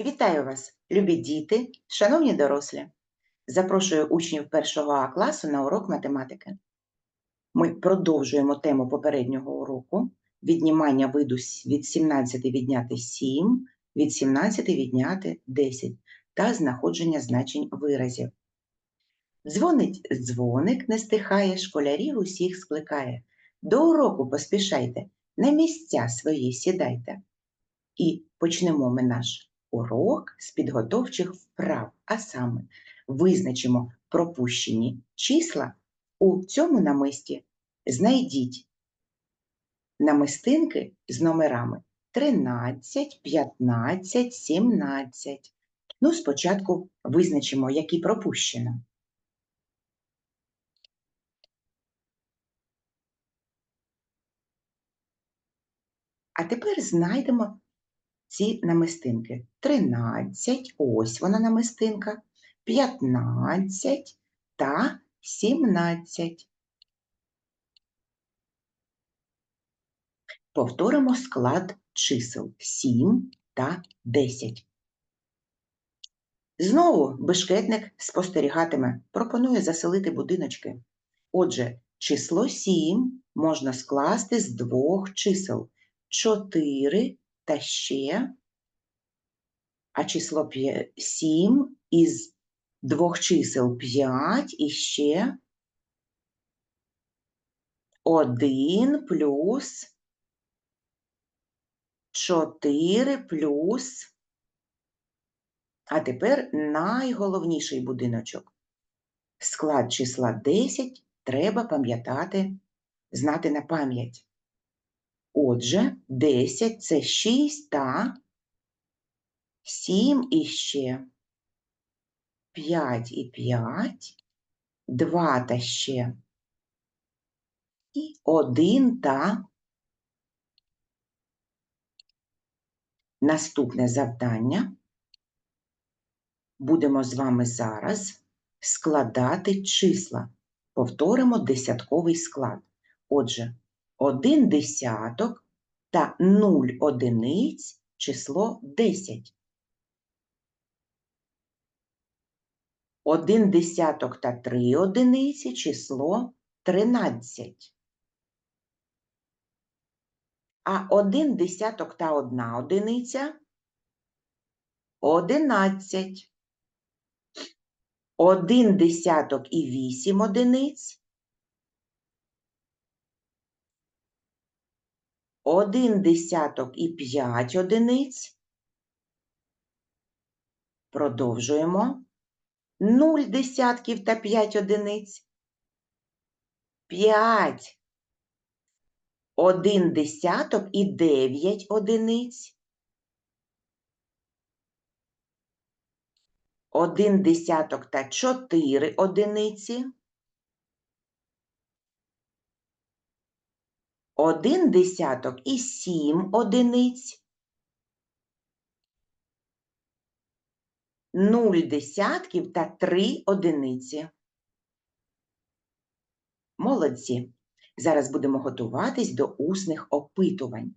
Вітаю вас, любі діти, шановні дорослі. Запрошую учнів першого А класу на урок математики. Ми продовжуємо тему попереднього уроку віднімання виду від 17 відняти 7, від 17 відняти 10 та знаходження значень виразів. Дзвонить дзвоник, не стихає, школярів усіх скликає. До уроку поспішайте, на місця свої сідайте. І почнемо ми наш урок з підготовчих вправ, а саме визначимо пропущені числа у цьому намисті. Знайдіть намистинки з номерами 13, 15, 17. Ну, спочатку визначимо, які пропущено. А тепер знайдемо ці намистинки. 13, ось вона намистинка, 15 та 17. Повторимо склад чисел 7 та 10. Знову бешкетник спостерігатиме, пропонує заселити будиночки. Отже, число 7 можна скласти з двох чисел 4 та ще, а число 7 із двох чисел 5 і ще 1 плюс 4 плюс. А тепер найголовніший будиночок. Склад числа 10 треба пам'ятати, знати на пам'ять. Отже, 10 це 6 та 7 і ще 5 і 5, 2 та ще і 1 та наступне завдання. Будемо з вами зараз складати числа. Повторимо десятковий склад. Отже, 1 десяток та 0 одиниць число 10. 1 десяток та 3 одиниці число 13. А 1 десяток та 1 одиниця 11. 1 десяток і 8 одиниць 1 десяток і 5 одиниць. Продовжуємо. 0 десятків та 5 одиниць. 5. 1 десяток і 9 одиниць. 1 десяток та 4 одиниці. 1 десяток і 7 одиниць. 0 десятків та 3 одиниці. Молодці. Зараз будемо готуватись до усних опитувань.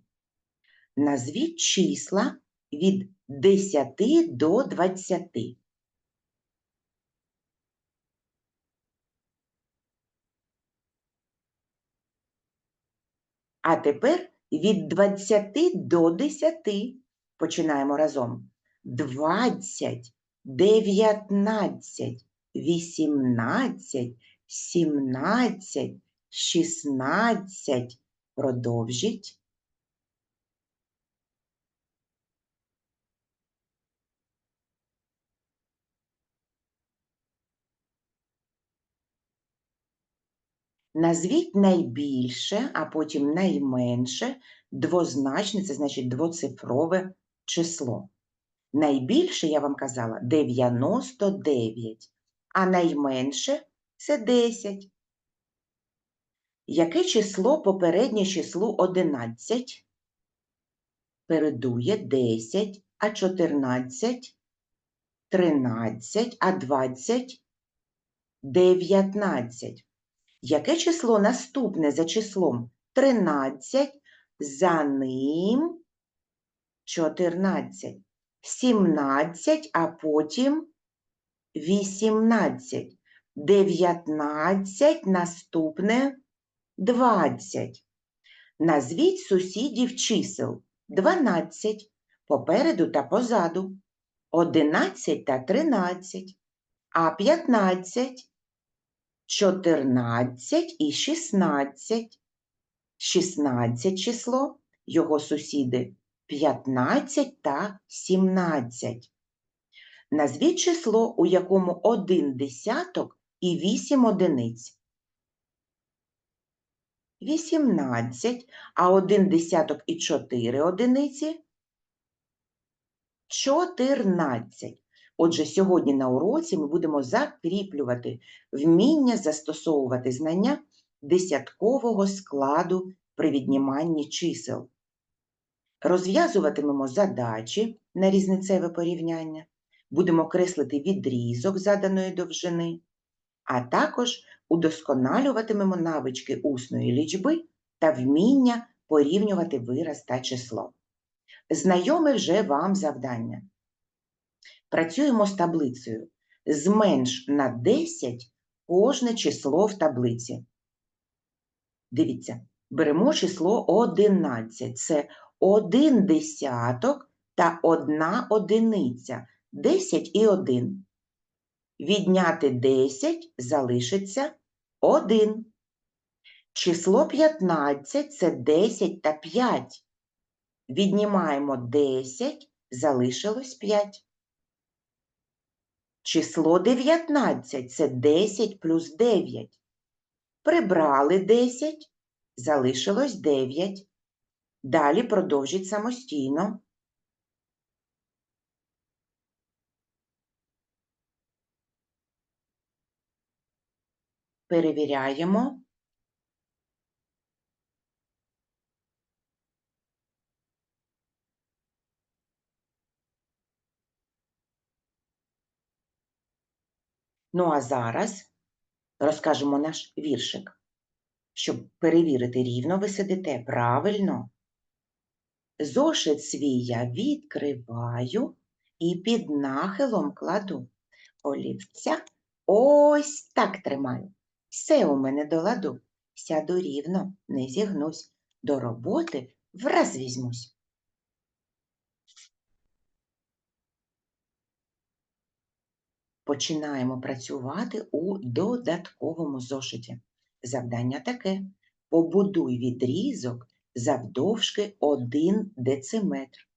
Назвіть числа від 10 до 20. А тепер від 20 до 10. Починаємо разом. 20, 19, 18, 17, 16. Продовжіть. Назвіть найбільше, а потім найменше двозначне, це значить двоцифрове число. Найбільше, я вам казала, 99, а найменше це 10. Яке число попереднє числу 11? Передує 10, а 14, 13, а 20, 19. Яке число наступне за числом? 13, за ним 14? 17, а потім 18. 19, наступне 20. Назвіть сусідів чисел. 12 попереду та позаду, 11 та 13, а 15, 14 і 16. 16 число, його сусіди 15 та 17. Назвіть число, у якому один десяток і 8 одиниць. 18, а один десяток і 4 одиниці 14. Отже, сьогодні на уроці ми будемо закріплювати вміння застосовувати знання десяткового складу при відніманні чисел. Розв'язуватимемо задачі на різницеве порівняння, будемо креслити відрізок заданої довжини, а також удосконалюватимемо навички усної лічби та вміння порівнювати вираз та число. Знайоме вже вам завдання. Працюємо з таблицею. Зменш на 10 кожне число в таблиці. Дивіться, беремо число 11. Це один десяток та одна одиниця. 10 і 1. Відняти 10 залишиться 1. Число 15 це 10 та 5. Віднімаємо 10, залишилось 5. Число 19 це 10 плюс 9. Прибрали 10, залишилось 9. Далі продовжіть самостійно. Перевіряємо. Ну а зараз розкажемо наш віршик. Щоб перевірити, рівно ви сидите правильно. Зошит свій я відкриваю і під нахилом кладу. Олівця ось так тримаю. Все у мене до ладу. Сяду рівно, не зігнусь. До роботи враз візьмусь. Починаємо працювати у додатковому зошиті. Завдання таке. Побудуй відрізок завдовжки 1 дециметр.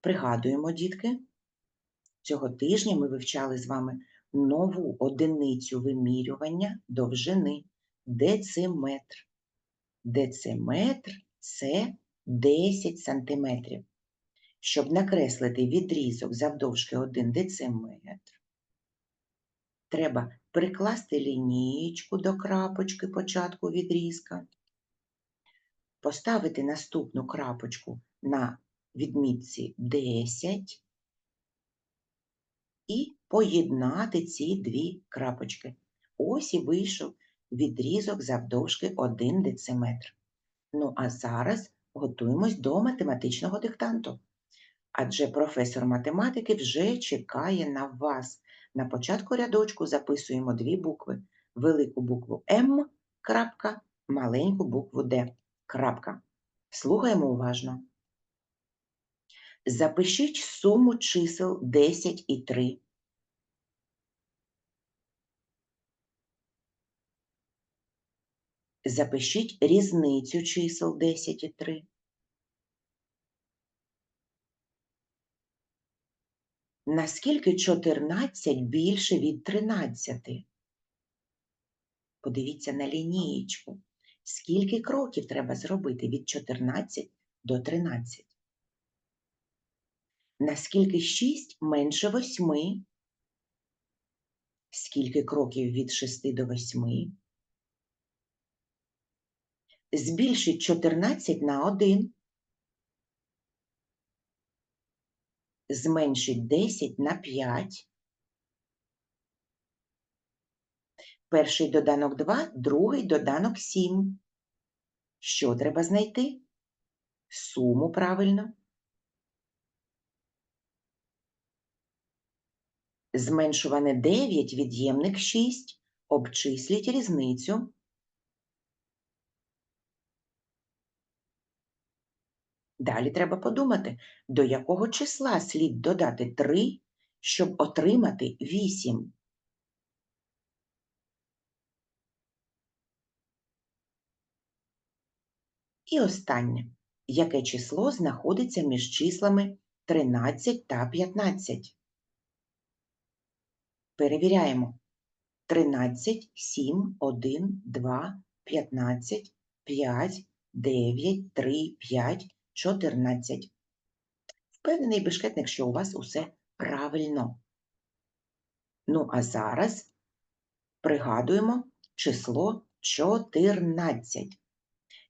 Пригадуємо, дітки, цього тижня ми вивчали з вами нову одиницю вимірювання довжини дециметр. Дециметр це 10 сантиметрів. Щоб накреслити відрізок завдовжки 1 дециметр, треба прикласти лінієчку до крапочки початку відрізка, поставити наступну крапочку на відмітці 10 і поєднати ці дві крапочки. Ось і вийшов відрізок завдовжки 1 дециметр. Ну а зараз готуємось до математичного диктанту. Адже професор математики вже чекає на вас. На початку рядочку записуємо дві букви. Велику букву М, крапка, маленьку букву Д. Крапка. Слухаємо уважно. Запишіть суму чисел 10 і 3. Запишіть різницю чисел 10 і 3. Наскільки 14 більше від 13? Подивіться на лінієчку. Скільки кроків треба зробити від 14 до 13? Наскільки 6 менше 8? Скільки кроків від 6 до 8? Збільшіть 14 на 1. Зменшіть 10 на 5. Перший доданок 2, другий доданок 7. Що треба знайти? Суму правильно. Зменшуване 9 від'ємник 6. Обчисліть різницю. Далі треба подумати, до якого числа слід додати 3, щоб отримати 8. І останнє. Яке число знаходиться між числами 13 та 15? Перевіряємо. 13, 7, 1, 2, 15, 5, 9, 3, 5, 14. Впевнений бешкетник, що у вас усе правильно. Ну, а зараз пригадуємо число 14.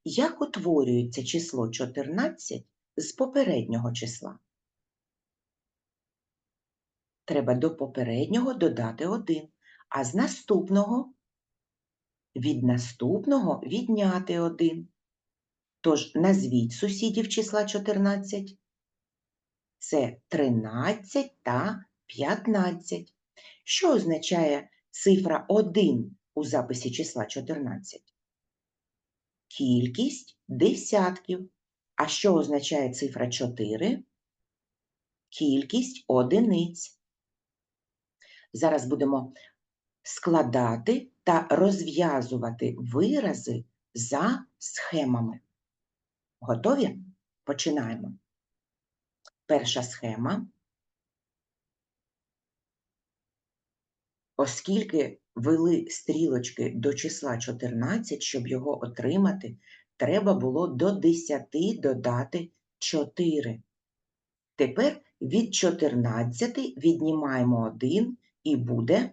Як утворюється число 14 з попереднього числа? Треба до попереднього додати 1, а з наступного від наступного відняти 1. Тож назвіть сусідів числа 14. Це 13 та 15. Що означає цифра 1 у записі числа 14? Кількість десятків. А що означає цифра 4? Кількість одиниць. Зараз будемо складати та розв'язувати вирази за схемами. Готові? Починаємо. Перша схема. Оскільки вели стрілочки до числа 14, щоб його отримати, треба було до 10 додати 4. Тепер від 14 віднімаємо 1 і буде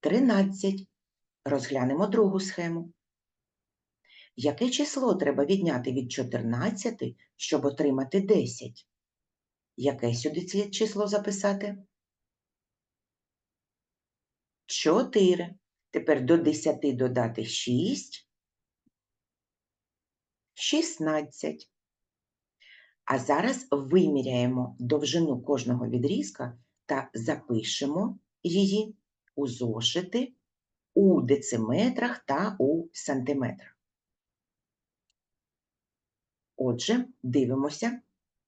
13. Розглянемо другу схему. Яке число треба відняти від 14, щоб отримати 10? Яке сюди слід число записати? 4. Тепер до 10 додати 6. 16. А зараз виміряємо довжину кожного відрізка та запишемо її у зошити у дециметрах та у сантиметрах. Отже, дивимося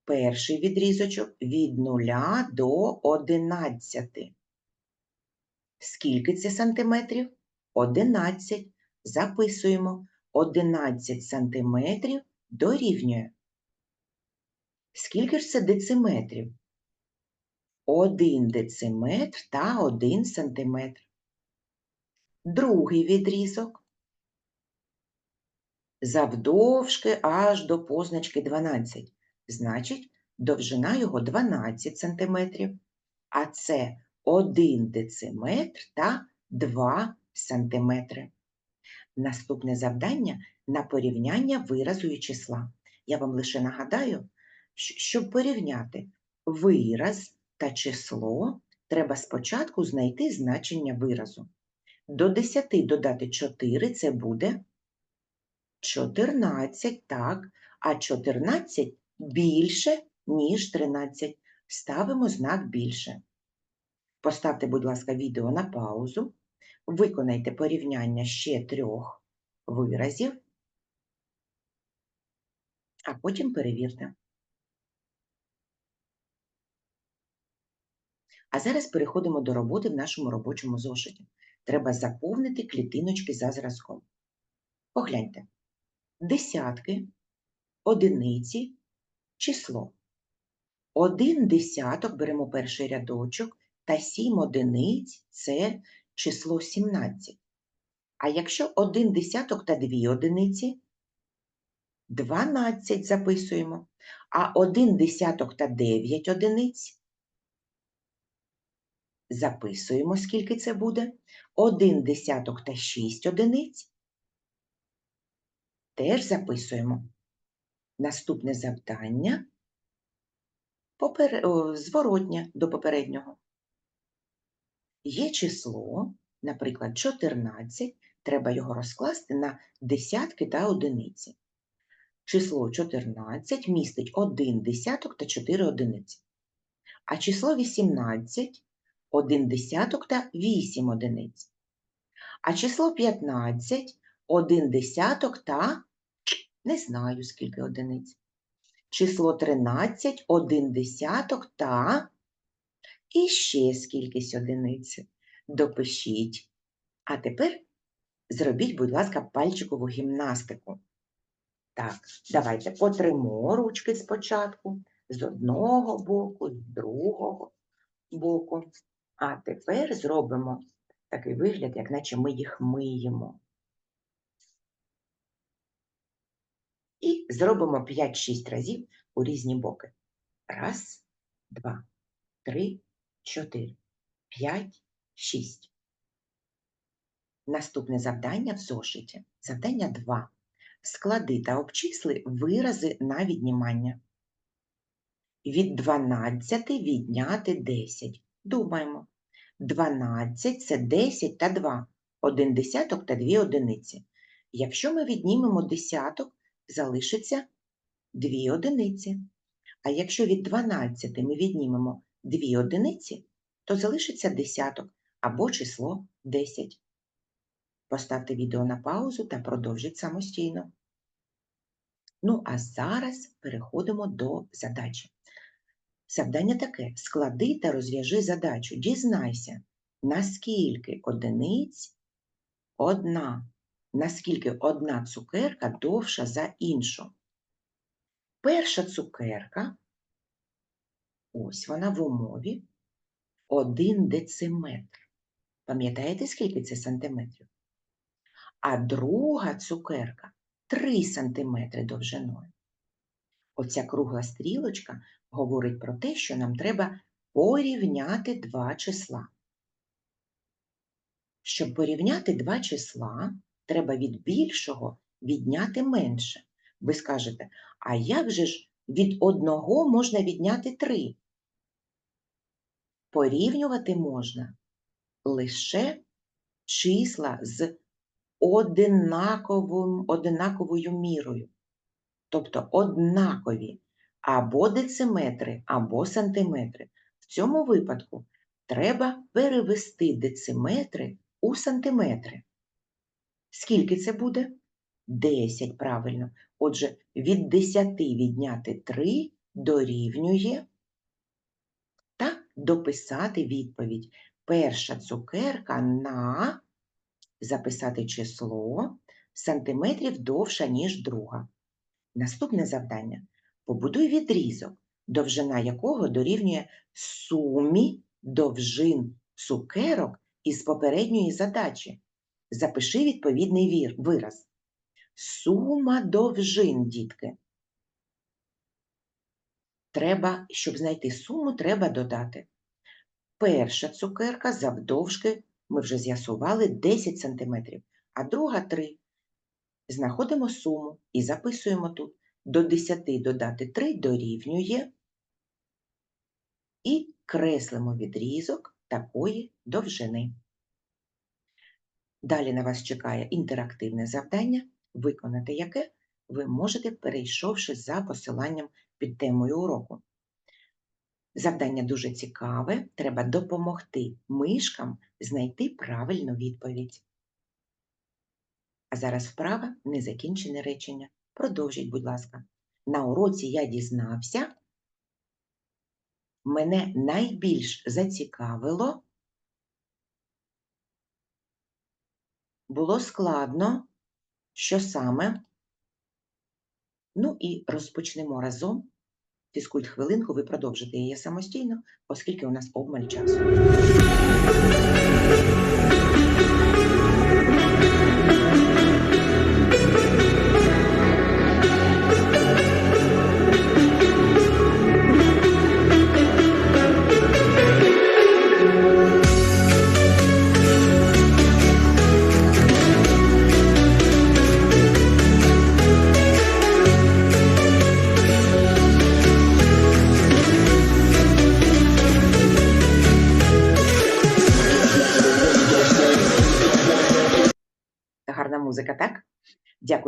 перший відрізочок від 0 до 11. Скільки це сантиметрів? 11. Записуємо 11 сантиметрів дорівнює. Скільки ж це дециметрів? 1 дециметр та 1 сантиметр. Другий відрізок. Завдовжки аж до позначки 12. Значить, довжина його 12 сантиметрів, а це 1 дециметр та 2 сантиметри. Наступне завдання на порівняння виразу і числа. Я вам лише нагадаю, щоб порівняти вираз та число, треба спочатку знайти значення виразу. До 10 додати 4 це буде 14, так, а 14 більше, ніж 13. Ставимо знак більше. Поставте, будь ласка, відео на паузу, виконайте порівняння ще трьох виразів, а потім перевірте. А зараз переходимо до роботи в нашому робочому зошиті. Треба заповнити клітиночки за зразком. Погляньте. Десятки, одиниці, число. Один десяток беремо перший рядочок, та сім одиниць це число 17. А якщо один десяток та дві одиниці, 12 записуємо, а один десяток та 9 одиниць записуємо, скільки це буде. Один десяток та 6 одиниць теж записуємо. Наступне завдання попер... Зворотня до попереднього. Є число, наприклад, 14, треба його розкласти на десятки та одиниці. Число 14 містить 1 десяток та 4 одиниці. А число 18 1 десяток та 8 одиниць. А число 15 1 десяток та не знаю, скільки одиниць. Число 13 1 десяток та і ще скількись одиниць. Допишіть. А тепер зробіть, будь ласка, пальчикову гімнастику. Так, давайте потримо ручки спочатку з одного боку, з другого боку. А тепер зробимо такий вигляд, як наче ми їх миємо. І зробимо 5-6 разів у різні боки. Раз, два, три, чотири, п'ять, шість. Наступне завдання в зошиті. Завдання 2. Склади та обчисли вирази на віднімання. Від 12 відняти 10. Думаємо. 12 – це 10 та 2. Один десяток та 2 одиниці. Якщо ми віднімемо десяток, залишиться 2 одиниці. А якщо від 12 ми віднімемо 2 одиниці, то залишиться десяток або число 10. Поставте відео на паузу та продовжіть самостійно. Ну, а зараз переходимо до задачі. Завдання таке: склади та розв'яжи задачу. Дізнайся, наскільки одиниць одна, наскільки одна цукерка довша за іншу. Перша цукерка, ось вона в умові, 1 дециметр. Пам'ятаєте, скільки це сантиметрів? А друга цукерка 3 сантиметри довжиною. Оця кругла стрілочка говорить про те, що нам треба порівняти два числа. Щоб порівняти два числа, треба від більшого відняти менше. Ви скажете, а як же ж від одного можна відняти три? Порівнювати можна лише числа з одинаковим, одинаковою мірою, тобто однакові або дециметри, або сантиметри. В цьому випадку треба перевести дециметри у сантиметри. Скільки це буде? 10, правильно. Отже, від 10 відняти 3 дорівнює та дописати відповідь. Перша цукерка на записати число сантиметрів довша, ніж друга. Наступне завдання. Побудуй відрізок, довжина якого дорівнює сумі довжин цукерок із попередньої задачі. Запиши відповідний вір, вираз. Сума довжин, дітки. Треба, щоб знайти суму, треба додати. Перша цукерка завдовжки, ми вже з'ясували, 10 см, а друга 3. Знаходимо суму і записуємо тут. До 10 додати 3 дорівнює і креслимо відрізок такої довжини. Далі на вас чекає інтерактивне завдання, виконати яке ви можете, перейшовши за посиланням під темою уроку. Завдання дуже цікаве, треба допомогти мишкам знайти правильну відповідь. А зараз вправа незакінчене речення. Продовжіть, будь ласка. На уроці я дізнався, мене найбільш зацікавило, було складно, що саме. Ну і розпочнемо разом. Фізкульт хвилинку, ви продовжите її самостійно, оскільки у нас обмаль часу.